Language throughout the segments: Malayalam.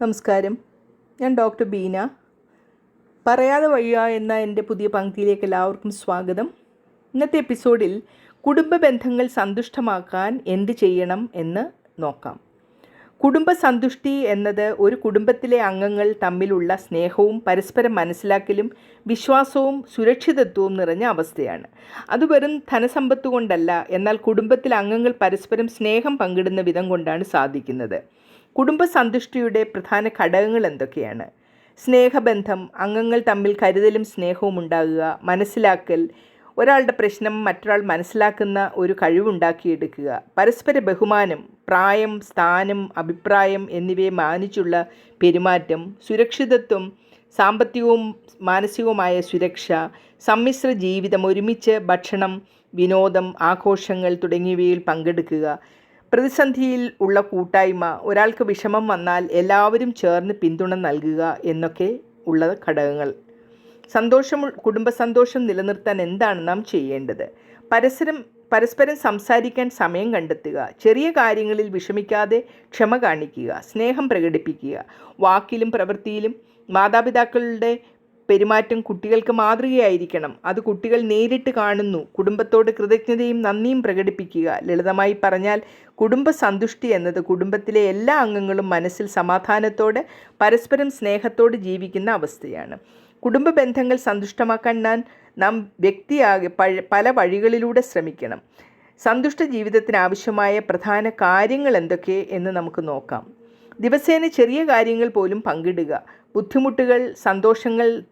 നമസ്കാരം. ഞാൻ ഡോക്ടർ ബീന. പറയാതെ വയ്യ എന്ന എന്റെ പുതിയ പങ്ക്തിയിലേക്ക് എല്ലാവർക്കും സ്വാഗതം. ഇന്നത്തെ എപ്പിസോഡിൽ കുടുംബ ബന്ധങ്ങൾ സന്തുഷ്ടമാക്കാൻ എന്ത് ചെയ്യണം എന്ന് നോക്കാം. കുടുംബ സന്തുഷ്ടി എന്നത് ഒരു കുടുംബത്തിലെ അംഗങ്ങൾ തമ്മിലുള്ള സ്നേഹവും പരസ്പരം മനസ്സിലാക്കലും വിശ്വാസവും സുരക്ഷിതത്വവും നിറഞ്ഞ അവസ്ഥയാണ്. അത് വെറും ധനസമ്പത്ത് കൊണ്ടല്ല എന്നാൽ കുടുംബത്തിലെ അംഗങ്ങൾ പരസ്പരം സ്നേഹം പങ്കിടുന്ന വിധം കൊണ്ടാണ് സാധിക്കുന്നത്. കുടുംബ സന്തുഷ്ടിയുടെ പ്രധാന ഘടകങ്ങൾ എന്തൊക്കെയാണ് സ്നേഹബന്ധം അംഗങ്ങൾ തമ്മിൽ കരുതലും സ്നേഹവും ഉണ്ടാകുക മനസ്സിലാക്കൽ ഒരാളുടെ പ്രശ്നം മറ്റൊരാൾ മനസ്സിലാക്കുന്ന ഒരു കഴിവുണ്ടാക്കിയെടുക്കുക പരസ്പര ബഹുമാനം പ്രായം സ്ഥാനം അഭിപ്രായം എന്നിവയെ മാനിച്ചുള്ള പെരുമാറ്റം സുരക്ഷിതത്വം സാമ്പത്തികവും മാനസികവുമായ സുരക്ഷ സമ്മിശ്ര ജീവിതം ഒരുമിച്ച് ഭക്ഷണം വിനോദം ആഘോഷങ്ങൾ തുടങ്ങിയവയിൽ പങ്കെടുക്കുക പ്രതിസന്ധിയിൽ ഉള്ള കൂട്ടായ്മ ഒരാൾക്ക് വിഷമം വന്നാൽ എല്ലാവരും ചേർന്ന് പിന്തുണ നൽകുക എന്നൊക്കെ ഉള്ള ഘടകങ്ങൾ. സന്തോഷം കുടുംബ സന്തോഷം നിലനിർത്താൻ എന്താണ് നാം ചെയ്യേണ്ടത്? പരസ്പരം പരസ്പരം സംസാരിക്കാൻ സമയം കണ്ടെത്തുക ചെറിയ കാര്യങ്ങളിൽ വിഷമിക്കാതെ ക്ഷമ കാണിക്കുക സ്നേഹം പ്രകടിപ്പിക്കുക വാക്കിലും പ്രവൃത്തിയിലും മാതാപിതാക്കളുടെ പെരുമാറ്റം കുട്ടികൾക്ക് മാതൃകയായിരിക്കണം. അത് കുട്ടികൾ നേരിട്ട് കാണുന്നു. കുടുംബത്തോട് കൃതജ്ഞതയും നന്ദിയും പ്രകടിപ്പിക്കുക. ലളിതമായി പറഞ്ഞാൽ കുടുംബ സന്തുഷ്ടി എന്നത് കുടുംബത്തിലെ എല്ലാ അംഗങ്ങളും മനസ്സിൽ സമാധാനത്തോടെ പരസ്പരം സ്നേഹത്തോട് ജീവിക്കുന്ന അവസ്ഥയാണ്. കുടുംബ ബന്ധങ്ങൾ സന്തുഷ്ടമാക്കാൻ നാം നാം വ്യക്തിയാകെ പല വഴികളിലൂടെ ശ്രമിക്കണം. സന്തുഷ്ട ജീവിതത്തിന് ആവശ്യമായ പ്രധാന കാര്യങ്ങൾ എന്തൊക്കെ എന്ന് നമുക്ക് നോക്കാം. ദിവസേന ചെറിയ കാര്യങ്ങൾ പോലും പങ്കിടുക. ബുദ്ധിമുട്ടുകൾ സന്തോഷങ്ങൾ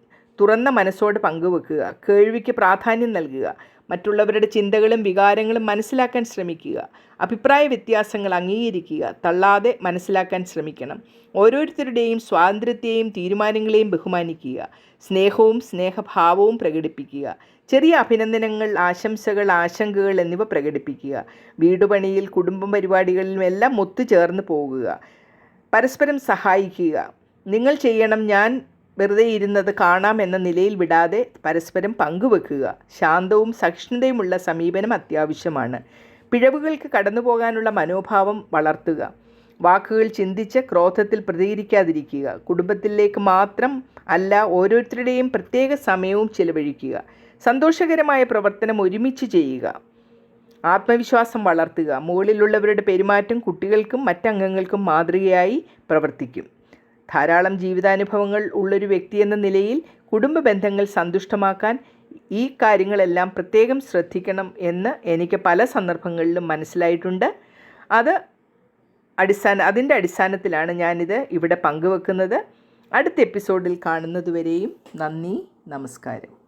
തുറന്ന മനസ്സോട് പങ്കുവെക്കുക കേൾവിക്ക് പ്രാധാന്യം നൽകുക മറ്റുള്ളവരുടെ ചിന്തകളും വികാരങ്ങളും മനസ്സിലാക്കാൻ ശ്രമിക്കുക അഭിപ്രായ വ്യത്യാസങ്ങൾ അംഗീകരിക്കുക തള്ളാതെ മനസ്സിലാക്കാൻ ശ്രമിക്കണം. ഓരോരുത്തരുടെയും സ്വാതന്ത്ര്യത്തെയും തീരുമാനങ്ങളെയും ബഹുമാനിക്കുക സ്നേഹവും സ്നേഹഭാവവും പ്രകടിപ്പിക്കുക ചെറിയ അഭിനന്ദനങ്ങൾ ആശംസകൾ ആശങ്കകൾ എന്നിവ പ്രകടിപ്പിക്കുക വീടുപണിയിൽ കുടുംബം പരിപാടികളിലും എല്ലാം ഒത്തുചേർന്ന് പോകുക പരസ്പരം സഹായിക്കുക. നിങ്ങൾ ചെയ്യണം ഞാൻ വെറുതെ ഇരുന്നത് കാണാം എന്ന നിലയിൽ വിടാതെ പരസ്പരം പങ്കുവെക്കുക. ശാന്തവും സഹിഷ്ണുതയുമുള്ള സമീപനം അത്യാവശ്യമാണ്. പിഴവുകൾക്ക് കടന്നുപോകാനുള്ള മനോഭാവം വളർത്തുക. വാക്കുകൾ ചിന്തിച്ച് ക്രോധത്തിൽ പ്രതികരിക്കാതിരിക്കുക. കുടുംബത്തിലേക്ക് മാത്രം അല്ല ഓരോരുത്തരുടെയും പ്രത്യേക സമയവും ചിലവഴിക്കുക. സന്തോഷകരമായ പ്രവർത്തനം ഒരുമിച്ച് ചെയ്യുക. ആത്മവിശ്വാസം വളർത്തുക. മുകളിലുള്ളവരുടെ പെരുമാറ്റം കുട്ടികൾക്കും മറ്റംഗങ്ങൾക്കും മാതൃകയായി പ്രവർത്തിക്കും. ധാരാളം ജീവിതാനുഭവങ്ങൾ ഉള്ളൊരു വ്യക്തി എന്ന നിലയിൽ കുടുംബ ബന്ധങ്ങൾ സന്തുഷ്ടമാക്കാൻ ഈ കാര്യങ്ങളെല്ലാം പ്രത്യേകം ശ്രദ്ധിക്കണം എന്ന് എനിക്ക് പല സന്ദർഭങ്ങളിലും മനസ്സിലായിട്ടുണ്ട്. അത് അടിസ്ഥാന അതിന്റെ അടിസ്ഥാനത്തിലാണ് ഞാനിത് ഇവിടെ പങ്കുവെക്കുന്നത്. അടുത്ത എപ്പിസോഡിൽ കാണുന്നതുവരെയും നന്ദി നമസ്കാരം.